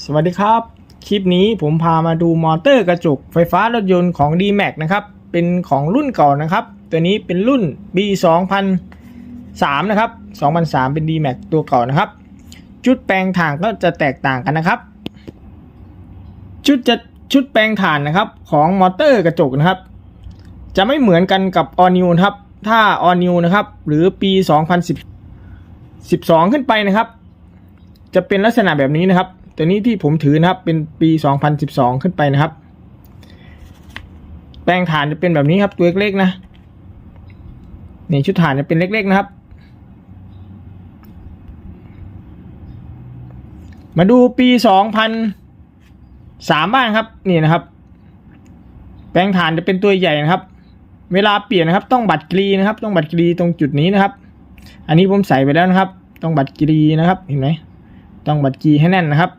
สวัสดีครับ คลิปนี้ผมพามาดูมอเตอร์กระจกไฟฟ้ารถยนต์ของ D-Max นะครับ เป็นของรุ่นเก่านะครับ ตัวนี้เป็นรุ่น B 2003นะครับ2003 เป็น D-Max ตัวเก่านะครับชุดแปลงถ่านก็จะแตกต่างกันนะครับชุดจะชุดแปลงถ่านนะครับของมอเตอร์กระจกนะครับ จะไม่เหมือนกันกับ All New นะครับ ถ้า All New นะครับ หรือปี 2010 12 ขึ้นไปนะครับ จะเป็นลักษณะแบบนี้นะครับ ตัวนี้ที่ผมถือนะครับเป็นปี 2012 ขึ้นไปนะครับ แปลงฐานจะเป็นแบบนี้ครับตัวเล็กๆนะนี่ชุดฐานจะเป็นเล็กๆนะครับ มาดูปี 2003 บ้างครับนี่นะครับ แปลงฐานจะเป็นตัวใหญ่นะครับ เวลาเปลี่ยนนะครับ ต้องบัตรกรีนะครับ ต้องบัตรกรีตรงจุดนี้นะครับ อันนี้ผมใส่ไปแล้วนะครับ ต้องบัตรกรีนะครับเห็นไหมต้องบัตรกีให้แน่นนะครับ